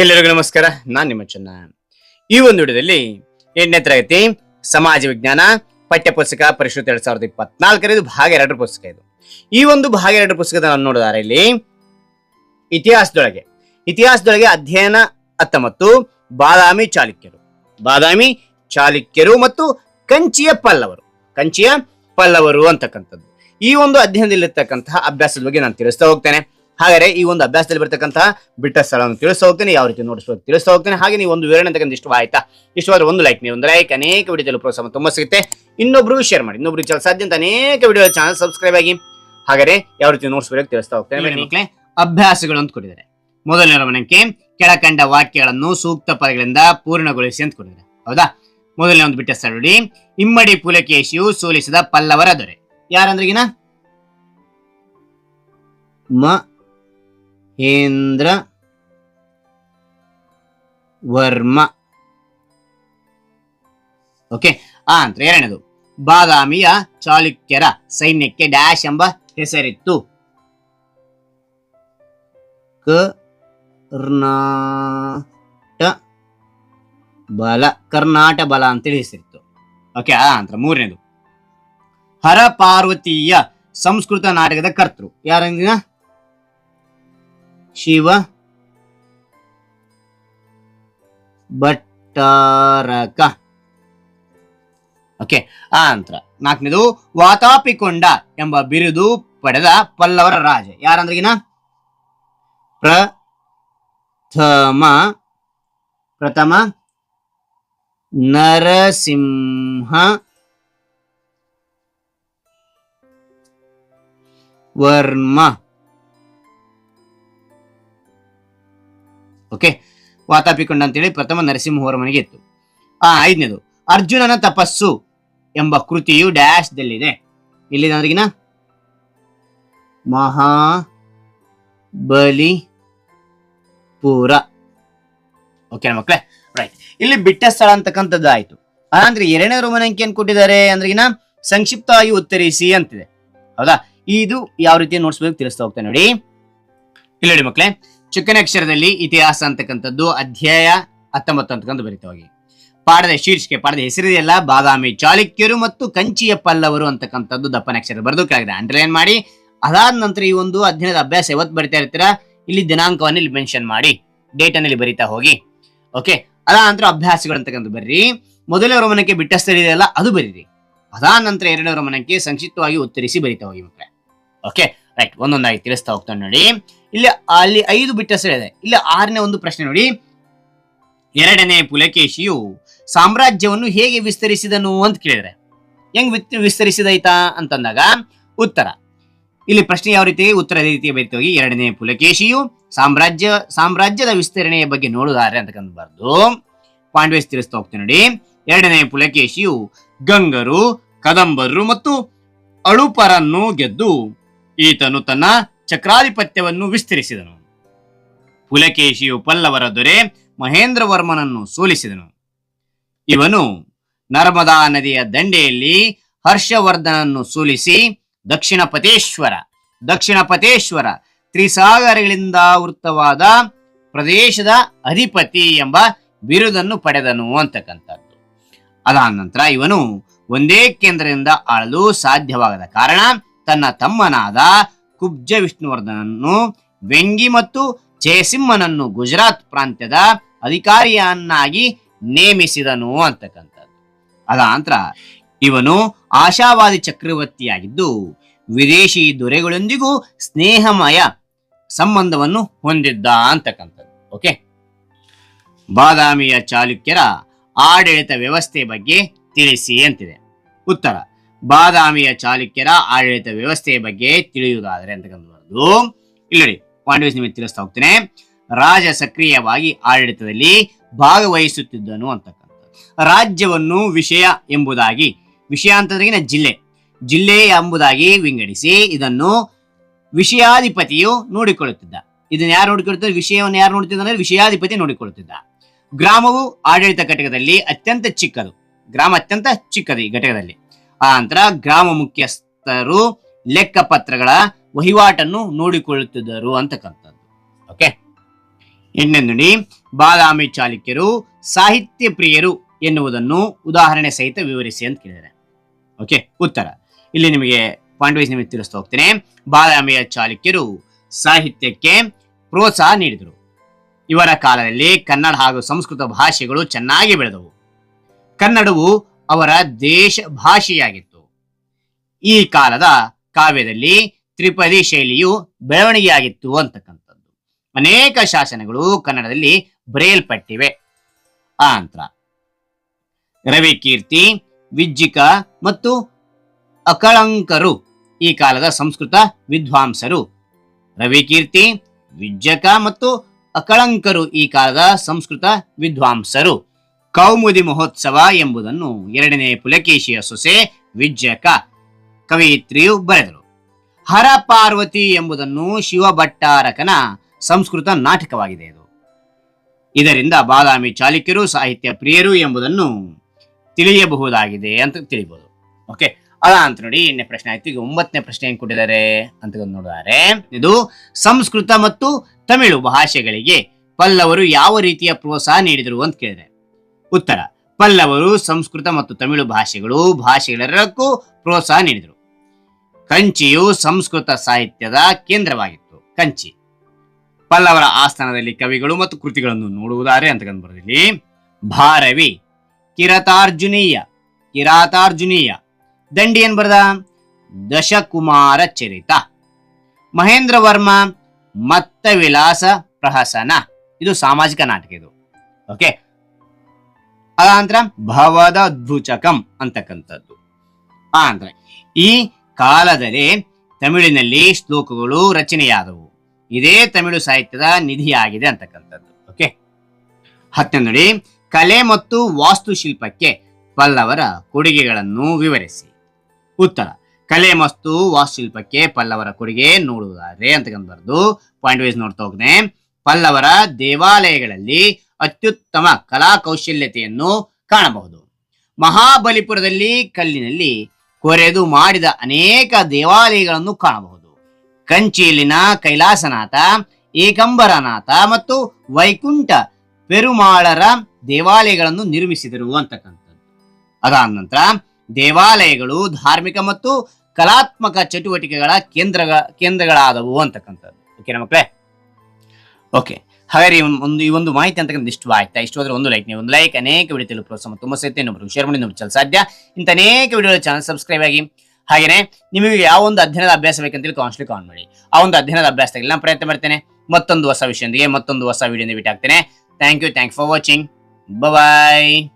ಎಲ್ಲರಿಗೂ ನಮಸ್ಕಾರ. ನಾನ್ ನಿಮ್ಮ ಚೆನ್ನ. ಈ ಒಂದು ವಿಡಿಯೋದಲ್ಲಿ ಎಂಟನೇ ತರಗತಿ ಸಮಾಜ ವಿಜ್ಞಾನ ಪಠ್ಯಪುಸ್ತಕ ಪರಿಷತ್ ಎರಡ್ ಸಾವಿರದ ಇಪ್ಪತ್ನಾಲ್ಕರದು ಭಾಗ ಎರಡರ ಪುಸ್ತಕ ಇದು. ಈ ಒಂದು ಭಾಗ ಎರಡರ ಪುಸ್ತಕದ ನಾನು ನೋಡಿದಾರೆ ಇಲ್ಲಿ ಇತಿಹಾಸದೊಳಗೆ. ಇತಿಹಾಸದೊಳಗೆ ಅಧ್ಯಯನ ಹತ್ತೊಂಬತ್ತು ಬಾದಾಮಿ ಚಾಲುಕ್ಯರು. ಬಾದಾಮಿ ಚಾಲುಕ್ಯರು ಮತ್ತು ಕಂಚಿಯ ಪಲ್ಲವರು. ಕಂಚಿಯ ಪಲ್ಲವರು ಅಂತಕ್ಕಂಥದ್ದು. ಈ ಒಂದು ಅಧ್ಯಯನದಲ್ಲಿರ್ತಕ್ಕಂತಹ ಅಭ್ಯಾಸದ ಬಗ್ಗೆ ನಾನು ತಿಳಿಸ್ತಾ ಹೋಗ್ತೇನೆ. ಹಾಗಾದ್ರೆ ಈ ಒಂದು ಅಭ್ಯಾಸದಲ್ಲಿ ಬರ್ತಕ್ಕಂತಹ ಬಿಟ್ಟ ಸ್ಥಳವನ್ನು ತಿಳಿಸ್ತಾ ಹೋಗ್ತೇನೆ. ಯಾವ ರೀತಿ ನೋಡಿಸ್ಬೇಕು ತಿಳಿಸ್ತಾ ಹೋಗ್ತೇನೆ. ಹಾಗೆ ನೀವು ಒಂದು ವಿವರಣೆ ತಕ್ಕಂತ ಇಷ್ಟವಾಯ್ತಾ? ಇಷ್ಟವಾದ್ರೆ ಒಂದು ಲೈಕ್ ನೀವು ಒಂದು ಲೈಕ್ ಅನೇಕ ವಿಡಿಯೋದಲ್ಲಿ ಪ್ರೋತ್ಸಾಹ ತುಂಬಾ ಸಿಗುತ್ತೆ. ಇನ್ನೊಬ್ರು ಶೇರ್ ಮಾಡಿ. ಇನ್ನೊಬ್ರು ಚಾನಲ್ ಸಾಧ್ಯ ಅಂತ ಅನೇಕ ವಿಡಿಯೋ ಚಾನಲ್ ಸಬ್ಸ್ಕ್ರೈಬ್ ಆಗಿ. ಹಾಗಾದ್ರೆ ಯಾವ ರೀತಿ ನೋಡಿಸ್ಬೇಕು ತಿಳಿಸ್ತಾ ಹೋಗ್ತೇನೆ. ಮಕ್ಕಳೇ ಅಭ್ಯಾಸಗಳು ಅಂತ ಕೊಟ್ಟಿದ್ದಾರೆ. ಮೊದಲನೇ ಮನಕ್ಕೆ ಕೆಳಕಂಡ ವಾಕ್ಯಗಳನ್ನು ಸೂಕ್ತ ಪದಗಳಿಂದ ಪೂರ್ಣಗೊಳಿಸಿ ಅಂತ ಕೊಟ್ಟಿದ್ದಾರೆ. ಹೌದಾ? ಮೊದಲನೇ ಒಂದು ಬಿಟ್ಟ ಸ್ಥಳ ನೋಡಿ. ಇಮ್ಮಡಿ ಪುಲಕೇಶಿಯು ಸೋಲಿಸಿದ ಪಲ್ಲವರ ದೊರೆ. ಯಾರಂದ್ರಿಗಿನ? ಮಹೇಂದ್ರ ವರ್ಮ. ಓಕೆ ಆ ಅಂತ ಎರಡನೇದು. ಬಾದಾಮಿಯ ಚಾಲುಕ್ಯರ ಸೈನ್ಯಕ್ಕೆ ಡ್ಯಾಶ್ ಎಂಬ ಹೆಸರಿತ್ತು. ಕರ್ನಾಟ ಬಲ ಕರ್ನಾಟ ಬಲ ಅಂತೇಳಿ ಹೆಸರಿತ್ತು. ಓಕೆ ಆ ಅಂತ ಮೂರನೇದು. ಹರ ಪಾರ್ವತಿಯ ಸಂಸ್ಕೃತ ನಾಟಕದ ಕರ್ತೃ. ಯಾರಂಗಿನ ಶಿವ. ಭಟ್ಟಾರಕ. ಓಕೆ ಆ ನಂತರ ನಾಲ್ಕನೇದು ವಾತಾಪಿಕೊಂಡ ಎಂಬ ಬಿರುದು ಪಡೆದ ಪಲ್ಲವರ ರಾಜ. ಯಾರಂದ್ರಗಿನ? ಪ್ರಥಮ ಪ್ರಥಮ ನರಸಿಂಹ. ವರ್ಮ. ಓಕೆ? ವಾತಾಪಿಕೊಂಡ ಅಂತೇಳಿ ಪ್ರಥಮ ನರಸಿಂಹವರ ಮನೆಗೆ ಇತ್ತು. ಆ, ಐದನೇದು, ಅರ್ಜುನನ ತಪಸ್ಸು ಎಂಬ ಕೃತಿಯು ಡ್ಯಾಶ್ ದಲ್ಲಿದೆ. ಇಲ್ಲಿ ನನಗಿನ ಮಹಾ ಬಲಿ ಪೂರ ಓಕೆ ಮಕ್ಕಳೇ ರೈಟ್ ಇಲ್ಲಿ ಬಿಟ್ಟ ಸ್ಥಳ ಅಂತಕ್ಕಂಥದ್ದು ಆಯ್ತು. ಅಂದ್ರೆ ಎರಡನೇ ರೋಮನ್ ಏನ್ ಕೊಟ್ಟಿದ್ದಾರೆ ಅಂದ್ರಿಗಿನ? ಸಂಕ್ಷಿಪ್ತವಾಗಿ ಉತ್ತರಿಸಿ ಅಂತಿದೆ. ಹೌದಾ? ಇದು ಯಾವ ರೀತಿ ನೋಡ್ಸ್ಬೇಕು ತಿಳಿಸ್ತಾ ಹೋಗ್ತೇನೆ ನೋಡಿ. ಇಲ್ಲಿ ನೋಡಿ ಮಕ್ಕಳೇ ಚಿಕ್ಕನ ಅಕ್ಷರದಲ್ಲಿ ಇತಿಹಾಸ ಅಂತಕ್ಕಂಥದ್ದು ಅಧ್ಯಾಯ ಹತ್ತೊಂಬತ್ತು ಅಂತಕ್ಕಂಥ ಹೋಗಿ ಪಾಠದ ಶೀರ್ಷಿಕೆ ಪಾಠದ ಹೆಸರಿದೆಯಲ್ಲ, ಬಾದಾಮಿ ಚಾಲುಕ್ಯರು ಮತ್ತು ಕಂಚಿಯ ಪಲ್ಲವರು ಅಂತಕ್ಕಂಥದ್ದು ದಪ್ಪನ ಅಕ್ಷರ ಬರೆದು ಕೆಳಗಿದೆ ಅಂಡರ್ಲೈನ್ ಮಾಡಿ. ಅದಾದ ನಂತರ ಈ ಒಂದು ಅಧ್ಯಯನದ ಅಭ್ಯಾಸ ಯಾವತ್ತು ಬರಿತಾ ಇರ್ತೀರಾ? ಇಲ್ಲಿ ದಿನಾಂಕವನ್ನು ಇಲ್ಲಿ ಮೆನ್ಷನ್ ಮಾಡಿ. ಡೇಟ್ ಅನ್ನು ಇಲ್ಲಿ ಬರಿತಾ ಹೋಗಿ. ಓಕೆ ಅದಾದ ನಂತರ ಅಭ್ಯಾಸಗಳು ಅಂತಕ್ಕಂಥ ಬರ್ರಿ. ಮೊದಲ ರೋಮನಕ್ಕೆ ಬಿಟ್ಟ ಸ್ಥಳ ಇದೆಯಲ್ಲ, ಅದು ಬರೀರಿ. ಅದಾದ ನಂತರ ಎರಡನೇ ರೋಮನಕ್ಕೆ ಸಂಕ್ಷಿಪ್ತವಾಗಿ ಉತ್ತರಿಸಿ ಬರಿತಾ ಹೋಗಿ ಮಕ್ಕಳೇ ಓಕೆ ರೈಟ್ ಒಂದೊಂದಾಗಿ ತಿಳಿಸ್ತಾ ಹೋಗ್ತಾನೆ ನೋಡಿ. ಇಲ್ಲಿ ಅಲ್ಲಿ ಐದು ಬಿಟ್ಟ ಇದೆ ಇಲ್ಲಿ ಆರನೇ ಒಂದು ಪ್ರಶ್ನೆ ನೋಡಿ. ಎರಡನೇ ಪುಲಕೇಶಿಯು ಸಾಮ್ರಾಜ್ಯವನ್ನು ಹೇಗೆ ವಿಸ್ತರಿಸಿದನು ಅಂತ ಕೇಳಿದ್ರೆ. ಹೆಂಗ್ ವಿಸ್ತರಿಸಿದೈತಾ ಅಂತಂದಾಗ ಉತ್ತರ. ಇಲ್ಲಿ ಪ್ರಶ್ನೆ ಯಾವ ರೀತಿ, ಉತ್ತರ ರೀತಿಯ ಹೋಗಿ ಎರಡನೇ ಪುಲಕೇಶಿಯು ಸಾಮ್ರಾಜ್ಯ, ಸಾಮ್ರಾಜ್ಯದ ವಿಸ್ತರಣೆಯ ಬಗ್ಗೆ ನೋಡುದಾರೆ ಅಂತ ಬರ್ದು ಪಾಯಿಂಟ್ ತಿಳಿಸ್ತಾ ಹೋಗ್ತೀನಿ ನೋಡಿ. ಎರಡನೇ ಪುಲಕೇಶಿಯು ಗಂಗರು, ಕದಂಬರು ಮತ್ತು ಅಳುಪರನ್ನು ಗೆದ್ದು ಈತನು ತನ್ನ ಚಕ್ರಾಧಿಪತ್ಯವನ್ನು ವಿಸ್ತರಿಸಿದನು. ಪುಲಕೇಶಿಯು ಪಲ್ಲವರ ದೊರೆ ಮಹೇಂದ್ರವರ್ಮನನ್ನು ಸೋಲಿಸಿದನು. ಇವನು ನರ್ಮದಾ ನದಿಯ ದಂಡೆಯಲ್ಲಿ ಹರ್ಷವರ್ಧನನ್ನು ಸೋಲಿಸಿ ದಕ್ಷಿಣ ಪತೇಶ್ವರ ದಕ್ಷಿಣ ಪತೇಶ್ವರ ತ್ರಿಸಾಗರಗಳಿಂದ ವೃತ್ತವಾದ ಪ್ರದೇಶದ ಅಧಿಪತಿ ಎಂಬ ಬಿರುದನ್ನು ಪಡೆದನು ಅಂತಕ್ಕಂಥದ್ದು. ಅದಾದ ನಂತರ ಇವನು ಒಂದೇ ಕೇಂದ್ರದಿಂದ ಆಳಲು ಸಾಧ್ಯವಾಗದ ಕಾರಣ ತನ್ನ ತಮ್ಮನಾದ ಕುಬ್ಜ ವಿಷ್ಣುವರ್ಧನನ್ನು ವೆಂಗಿ ಮತ್ತು ಜಯಸಿಂಹನನ್ನು ಗುಜರಾತ್ ಪ್ರಾಂತ್ಯದ ಅಧಿಕಾರಿಯನ್ನಾಗಿ ನೇಮಿಸಿದನು ಅಂತಕ್ಕಂಥದ್ದು. ಅದ ನಂತರ ಇವನು ಆಶಾವಾದಿ ಚಕ್ರವರ್ತಿಯಾಗಿದ್ದು, ವಿದೇಶಿ ದೊರೆಗಳೊಂದಿಗೂ ಸ್ನೇಹಮಯ ಸಂಬಂಧವನ್ನು ಹೊಂದಿದ್ದ ಅಂತಕ್ಕಂಥದ್ದು. ಓಕೆ ಬಾದಾಮಿಯ ಚಾಲುಕ್ಯರ ಆಡಳಿತ ವ್ಯವಸ್ಥೆ ಬಗ್ಗೆ ತಿಳಿಸಿ ಅಂತಿದೆ. ಉತ್ತರ. ಬಾದಾಮಿಯ ಚಾಲುಕ್ಯರ ಆಡಳಿತ ವ್ಯವಸ್ಥೆಯ ಬಗ್ಗೆ ತಿಳಿಯುವುದಾದರೆ ಅಂತಕ್ಕಂಥದ್ದು ಇಲ್ಲಿ ಪಾಯಿಂಟ್ ವೈಸ್ ನಿಮಗೆ ತಿಳಿಸ್ತಾ ಹೋಗ್ತೇನೆ. ರಾಜ ಸಕ್ರಿಯವಾಗಿ ಆಡಳಿತದಲ್ಲಿ ಭಾಗವಹಿಸುತ್ತಿದ್ದನು ಅಂತಕ್ಕಂಥದ್ದು. ರಾಜ್ಯವನ್ನು ವಿಷಯ ಎಂಬುದಾಗಿ, ವಿಷಯ ಅಂತಂದ್ರೆ ಜಿಲ್ಲೆ. ಜಿಲ್ಲೆ ಎಂಬುದಾಗಿ ವಿಂಗಡಿಸಿ ಇದನ್ನು ವಿಷಯಾಧಿಪತಿಯು ನೋಡಿಕೊಳ್ಳುತ್ತಿದ್ದ. ಇದನ್ನ ಯಾರು ನೋಡಿಕೊಳ್ಳುತ್ತಿದ್ದ? ವಿಷಯವನ್ನು ಯಾರು ನೋಡುತ್ತಿದ್ದ ಅಂದ್ರೆ ವಿಷಯಾಧಿಪತಿ ನೋಡಿಕೊಳ್ಳುತ್ತಿದ್ದ. ಗ್ರಾಮವು ಆಡಳಿತ ಘಟಕದಲ್ಲಿ ಅತ್ಯಂತ ಚಿಕ್ಕದು. ಗ್ರಾಮ ಅತ್ಯಂತ ಚಿಕ್ಕದು ಈ ಘಟಕದಲ್ಲಿ. ಆ ಗ್ರಾಮ ಮುಖ್ಯಸ್ಥರು ಲೆಕ್ಕ ಪತ್ರಗಳ ವಹಿವಾಟನ್ನು ನೋಡಿಕೊಳ್ಳುತ್ತಿದ್ದರು ಅಂತಕ್ಕಂಥದ್ದು ಓಕೆ ಇನ್ನೊಂದು ಬಾದಾಮಿ ಚಾಲುಕ್ಯರು ಸಾಹಿತ್ಯ ಪ್ರಿಯರು ಎನ್ನುವುದನ್ನು ಉದಾಹರಣೆ ಸಹಿತ ವಿವರಿಸಿ ಅಂತ ಕೇಳಿದರೆ ಓಕೆ ಉತ್ತರ. ಇಲ್ಲಿ ನಿಮಗೆ ಪಾಯಿಂಟ್ ವೈಸ್ ನಿಮಗೆ ತಿಳಿಸ್ತಾ ಹೋಗ್ತೇನೆ. ಬಾದಾಮಿಯ ಚಾಲುಕ್ಯರು ಸಾಹಿತ್ಯಕ್ಕೆ ಪ್ರೋತ್ಸಾಹ ನೀಡಿದರು. ಇವರ ಕಾಲದಲ್ಲಿ ಕನ್ನಡ ಹಾಗೂ ಸಂಸ್ಕೃತ ಭಾಷೆಗಳು ಚೆನ್ನಾಗಿ ಬೆಳೆದವು. ಕನ್ನಡವು ಅವರ ದೇಶ ಭಾಷೆಯಾಗಿತ್ತು. ಈ ಕಾಲದ ಕಾವ್ಯದಲ್ಲಿ ತ್ರಿಪದಿ ಶೈಲಿಯು ಬೆಳವಣಿಗೆಯಾಗಿತ್ತು ಅಂತಕ್ಕಂಥದ್ದು. ಅನೇಕ ಶಾಸನಗಳು ಕನ್ನಡದಲ್ಲಿ ಬರೆಯಲ್ಪಟ್ಟಿವೆ. ಆನಂತರ ರವಿ ರವಿಕೀರ್ತಿ ವಿಜ್ಜಿಕ ಮತ್ತು ಅಕಳಂಕರು ಈ ಕಾಲದ ಸಂಸ್ಕೃತ ವಿದ್ವಾಂಸರು. ರವಿಕೀರ್ತಿ ವಿಜ್ಜಕ ಮತ್ತು ಅಕಳಂಕರು ಈ ಕಾಲದ ಸಂಸ್ಕೃತ ವಿದ್ವಾಂಸರು. ಕೌಮುದಿ ಮಹೋತ್ಸವ ಎಂಬುದನ್ನು ಎರಡನೇ ಪುಲಕೇಶಿಯ ಸೊಸೆ ವಿಜ್ಜಕ ಕವಯಿತ್ರಿಯು ಬರೆದರು. ಹರ ಪಾರ್ವತಿ ಎಂಬುದನ್ನು ಶಿವಭಟ್ಟಾರಕನ ಸಂಸ್ಕೃತ ನಾಟಕವಾಗಿದೆ ಇದು. ಇದರಿಂದ ಬಾದಾಮಿ ಚಾಲುಕ್ಯರು, ಸಾಹಿತ್ಯ ಪ್ರಿಯರು ಎಂಬುದನ್ನು ತಿಳಿಯಬಹುದಾಗಿದೆ ಅಂತ ತಿಳಿಬಹುದು ಓಕೆ ಅದ ಅಂತ ನೋಡಿ ಎಣ್ಣೆ ಪ್ರಶ್ನೆ ಆಯ್ತು. ಈಗ ಒಂಬತ್ತನೇ ಪ್ರಶ್ನೆ ಏನ್ ಕೊಟ್ಟಿದ್ದಾರೆ ಅಂತ ನೋಡಿದ್ದಾರೆ ಇದು ಸಂಸ್ಕೃತ ಮತ್ತು ತಮಿಳು ಭಾಷೆಗಳಿಗೆ ಪಲ್ಲವರು ಯಾವ ರೀತಿಯ ಪ್ರೋತ್ಸಾಹ ನೀಡಿದರು ಅಂತ ಕೇಳಿದೆ ಉತ್ತರ. ಪಲ್ಲವರು, ಸಂಸ್ಕೃತ ಮತ್ತು ತಮಿಳು ಭಾಷೆಗಳು ಭಾಷೆಗಳೆರಡಕ್ಕೂ ಪ್ರೋತ್ಸಾಹ ನೀಡಿದರು. ಕಂಚಿಯು ಸಂಸ್ಕೃತ ಸಾಹಿತ್ಯದ ಕೇಂದ್ರವಾಗಿತ್ತು. ಕಂಚಿ. ಪಲ್ಲವರ ಆಸ್ಥಾನದಲ್ಲಿ ಕವಿಗಳು ಮತ್ತು ಕೃತಿಗಳನ್ನು ನೋಡುವುದಾರೆ ಅಂತ ಕಂಡುಬರೋದಿಲ್ಲಿ. ಭಾರವಿ. ಕಿರತಾರ್ಜುನೀಯ. ಕಿರಾತಾರ್ಜುನೀಯ. ದಂಡಿ ಏನ್ ಬರದ. ದಶಕುಮಾರ ಚರಿತ. ಮಹೇಂದ್ರ ವರ್ಮ ಮತ್ತ ವಿಲಾಸ ಪ್ರಹಸನ. ಇದು ಸಾಮಾಜಿಕ ನಾಟಕ ಇದು. ಓಕೆ ಅದಾಂತರ ಭವದ ಧ್ವಚಕಂ ಅಂತಕ್ಕಂಥದ್ದು. ನಂತರ ಈ ಕಾಲದಲ್ಲಿ ತಮಿಳಿನಲ್ಲಿ ಶ್ಲೋಕಗಳು ರಚನೆಯಾದವು. ಇದೇ ತಮಿಳು ಸಾಹಿತ್ಯದ ನಿಧಿಯಾಗಿದೆ ಅಂತಕ್ಕಂಥದ್ದು. ಓಕೆ ಹತ್ತನೇ ನೋಡಿ, ಕಲೆ ಮತ್ತು ವಾಸ್ತುಶಿಲ್ಪಕ್ಕೆ ಪಲ್ಲವರ ಕೊಡುಗೆಗಳನ್ನು ವಿವರಿಸಿ. ಉತ್ತರ, ಕಲೆ ಮತ್ತು ವಾಸ್ತುಶಿಲ್ಪಕ್ಕೆ ಪಲ್ಲವರ ಕೊಡುಗೆ ನೋಡುವುದಾದ್ರೆ, ಅಂತಕ್ಕಂಥದ್ದು. ಪಾಯಿಂಟ್ ವೈಸ್ ನೋಡ್ತಾ ಹೋಗ್ನೆ ಪಲ್ಲವರ ದೇವಾಲಯಗಳಲ್ಲಿ ಅತ್ಯುತ್ತಮ ಕಲಾ ಕೌಶಲ್ಯತೆಯನ್ನು ಕಾಣಬಹುದು. ಮಹಾಬಲಿಪುರದಲ್ಲಿ ಕಲ್ಲಿನಲ್ಲಿ ಕೊರೆದು ಮಾಡಿದ ಅನೇಕ ದೇವಾಲಯಗಳನ್ನು ಕಾಣಬಹುದು. ಕಂಚಿಯಲ್ಲಿನ ಕೈಲಾಸನಾಥ, ಏಕಂಬರನಾಥ ಮತ್ತು ವೈಕುಂಠ ಪೆರುಮಾಳರ ದೇವಾಲಯಗಳನ್ನು ನಿರ್ಮಿಸಿದರು ಅಂತಕ್ಕಂಥದ್ದು ಅದಾದ ನಂತರ ದೇವಾಲಯಗಳು ಧಾರ್ಮಿಕ ಮತ್ತು ಕಲಾತ್ಮಕ ಚಟುವಟಿಕೆಗಳ ಕೇಂದ್ರ ಕೇಂದ್ರಗಳಾದವು ಅಂತಕ್ಕಂಥದ್ದು. ಓಕೆನಾ ಮಕ್ಕಳೇ ಓಕೆ ಹಾಗಾದ್ರೆ ಒಂದು ಈ ಒಂದು ಮಾಹಿತಿ ಅಂತಕ್ಕಂಥ ಇಷ್ಟು ಆಯ್ತಾ? ಇಷ್ಟು ಹೋದ್ರೆ ಒಂದು ಲೈಕ್ ನೀವು ಒಂದು ಲೈಕ್ ಅನೇಕ ವಿಡಿಯೋ ಪ್ರೋತ್ಸಾಹ ತುಂಬ ಸಹಿತ ಇನ್ನೊಬ್ರು ಶೇರ್ ಮಾಡಿ ನೋಡಿ ಸಾಧ್ಯ. ಇಂಥ ಅನೇಕ ವಿಡಿಯೋ ಚಾನಲ್ ಸಬ್ಸ್ಕ್ರೈಬ್ ಆಗಿ, ಹಾಗೇನೆ ನಿಮಗೆ ಯಾವ ಒಂದು ಅಧ್ಯಯನದ ಅಭ್ಯಾಸ ಬೇಕಂತೇಳಿ ಕಾನ್ಸ್ಟ್ಲಿ ಕಾನ್ ಮಾಡಿ. ಆ ಒಂದು ಅಧ್ಯಯನದ ಅಭ್ಯಾಸದಲ್ಲಿ ನಾನು ಪ್ರಯತ್ನ ಮಾಡ್ತೇನೆ. ಮತ್ತೊಂದು ಹೊಸ ವಿಷಯದೊಂದಿಗೆ ಮತ್ತೊಂದು ಹೊಸ ವಿಡಿಯೋದಿಂದ ಬಿಟ್ಟು ಹಾಕ್ತೇನೆ thank you thank for watching bye